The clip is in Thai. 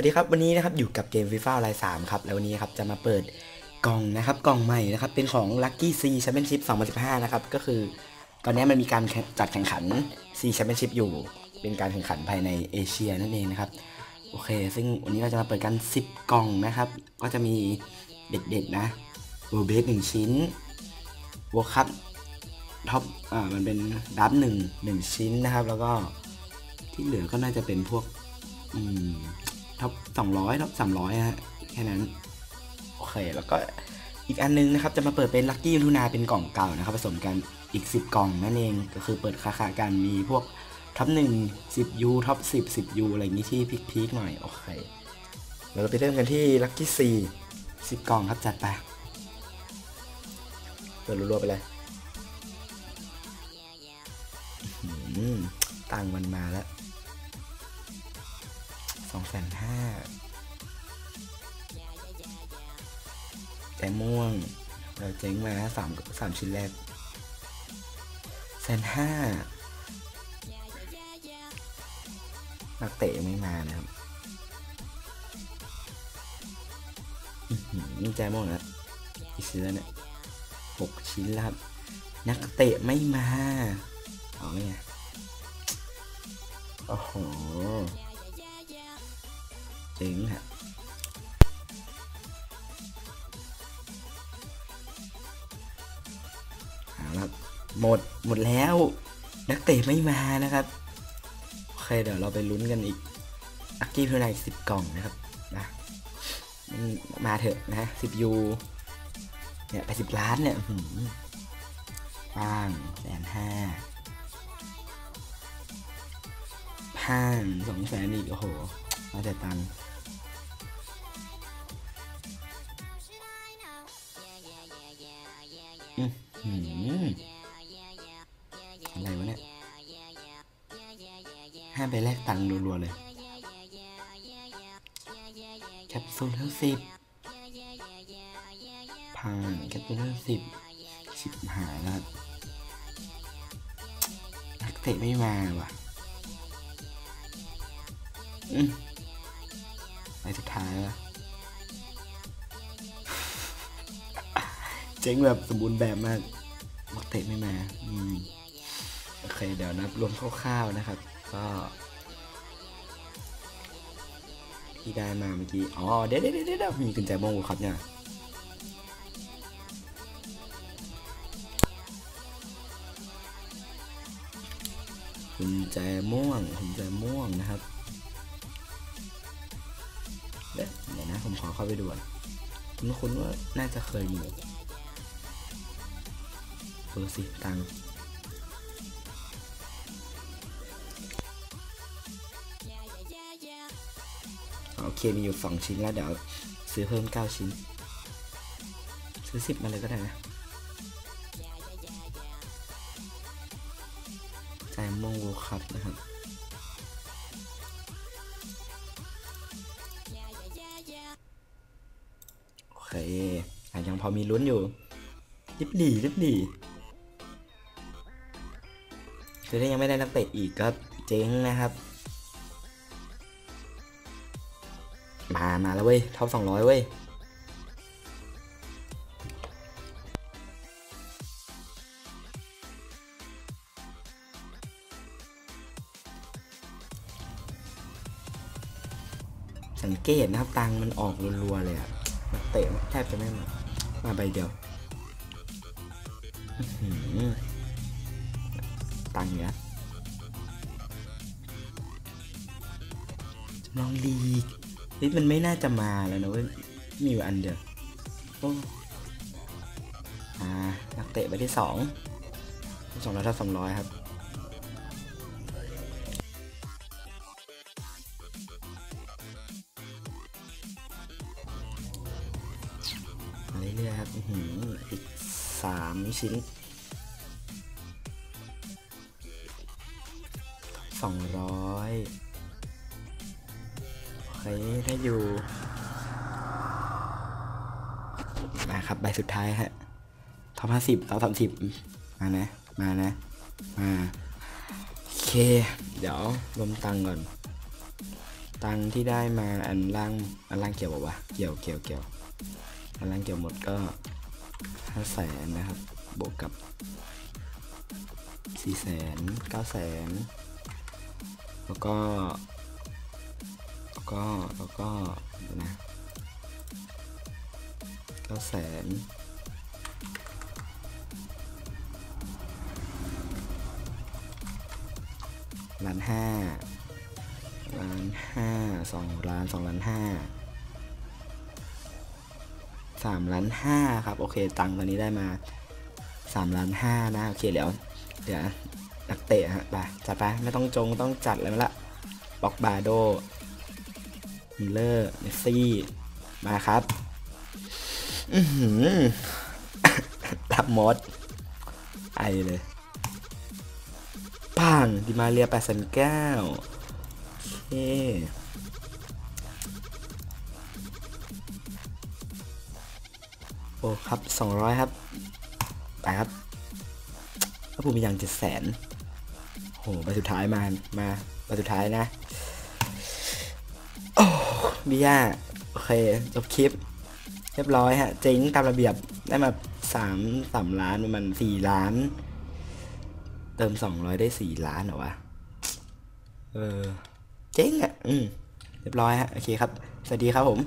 วัสดีครับวันนี้นะครับอยู่กับเกมฟีฟ่าไลน์สามครับแล้ววันนี้ครับจะมาเปิดกล่องนะครับกล่องใหม่นะครับเป็นของ Lucky C Championship 2015 นะครับก็คือตอนนี้มันมีการจัดแข่งขัน C Championship อยู่ เป็นการแข่งขันภายในเอเชียนั่นเองนะครับโอเค ซึ่งวันนี้เราจะมาเปิดกัน 10 กล่องนะครับ ก็จะมีเด็ดๆนะโรเบสหนึ่งชิ้นวอคัพท็อปอ่ามันเป็นดับหนึ่งหนึ่งชิ้นนะครับ แล้วก็ที่เหลือก็น่าจะเป็นพวกอืม ท็อปสองร้อยท็อปสามร้อยฮะแค่นั้น โอเค แล้วก็อีกอันนึงนะครับ จะมาเปิดเป็นลัคกี้ยูทูนาเป็นกล่องเก่านะครับ ผสมกันอีก 10 กล่องนั่นเอง ก็คือเปิดคาคากันมีพวกท็อปหนึ่งสิบยูท็อปสิบสิบยูอะไรอย่างนี้ที่พีคๆหน่อย โอเคเราไปเริ่มกันที่ลัคกี้ซีสิบกล่องครับจัดไปเปิดรัวๆไปเลยอื้อหือตังค์มันมาแล้วส องแสนห้าแจม่วง เราเจ๊งมาสามสามชิ้นแรกแสนห้านักเตะยังไม่มานะครับอื้อหือแจม่วงแล้วอีกชิ้นแล้วเนี่ยหกชิ้นแล้วครับ นักเตะไม่มา เอาไงโอ้โห เจ๋งฮะเอาละหมดหมดแล้ว นักเตะไม่มานะครับ โอเคเดี๋ยวเราไปลุ้นกันอีกอักกี้เพื่อนอีกสิบกล่องนะครับนะมมาเถอะนะสิบยูเนี่ยไปสิบล้านเนี่ยหือป้างแสนห้าห้างสองแสนอีก โอ้โหมาแต่ตังค์ อะไรวะเนี่ยห้ามไปแลกตังค์รัวๆเลยแคปซูลทั้งสิบพังแคปซูลทั้งสิบสิบหายแล้วครับนักเตะไม่มาว่ะอืมไปสุดท้ายแล้ว เจ๊งแบบสมบูรณ์แบบมากนักเตะไม่มาอืมโอเค เดี๋ยวนับรวมคร่าวๆนะครับ ก็ ที่ได้มาเมื่อกี้ อ๋อ เดี๋ยวเดี๋ยวเดี๋ยวเดี๋ยวมีกุญแจโมงครับเนี่ยกุญแจม่วงกุญแจม่วงนะครับเดี๋ยวนะผมขอเข้าไปดูก่อนคุณคุณว่าน่าจะเคยมี เบอร์สิตังค์โอเคมีอยู่สองชิ้นแล้วเดี๋ยวซื้อเพิ่มเก้าชิ้น ซื้อสิบมาเลยก็ได้นะใจายโมงโวคัพนะครับโอเคอะยังพอมีลุ้นอยู่ริบหลีริบหลี คือถ้ายังไม่ได้นักเตะอีกก็เจ๊งนะครับ มา มาแล้วเว้ยท็อปสองร้อยเว้ยสังเกตนะครับตังมันออกรัวๆเลยอะนักเตะแทบจะไม่มามาใบเดียว อื้อหือตังค์เนี้ยลองลีกเฮ้ยมันไม่น่าจะมาแล้วนะเว้ย มีอยู่อันเดียวโอ้อ่านักเตะใบที่สองสองร้อยเท่าสองร้อยครับเรื่อยๆครับอืออีกสามชิ้น สองร้อยโอเคได้อยู่มาครับใบสุดท้ายฮะท็อปห้าสิบท็อปสามสิบมานะ มานะ มาโอเค เดี๋ยวรวมตังก่อน ตังที่ได้มาอันล่าง อันล่างเกี่ยวบอกว่าวะเกี่ยวเกี่ยวเกี่ยวอันล่างเกี่ยวหมดก็ห้าแสนนะครับ บวกกับสี่แสนเก้าแสน แล้วก็ แล้วก็ แล้วก็นะเก้าแสนล้านห้าล้านห้าสองล้านสองล้านห้าสามล้านห้าครับ โอเค ตังค์ตอนนี้ได้มาสามล้านห้านะ โอเคเดี๋ยวเดี๋ยว นักเตะฮะไปจัดไปไม่ต้องจงต้องจัดเลยละบอกบาโดมิลเลอร์เมสซี่ มาครับอือหือรับมด ไอเลยปังดิมาเรียแปดสันเก้าโอเคโอ้ครับสองร้อยครับ ไปครับถ้าผมมีอย่างเจ็ดแสน หใบสุดท้ายมา มาใบสุดท้ายนะ โอ้บิยาโอเค จบคลิป เรียบร้อยฮะ เจ๊งตามระเบียบ ได้มาสามสามล้านประมาณสี่ล้าน เติมสองร้อยได้สี่ล้านเหรอวะ เออ เจ๊งอะ อืม เรียบร้อยฮะ โอเคครับ สวัสดีครับผม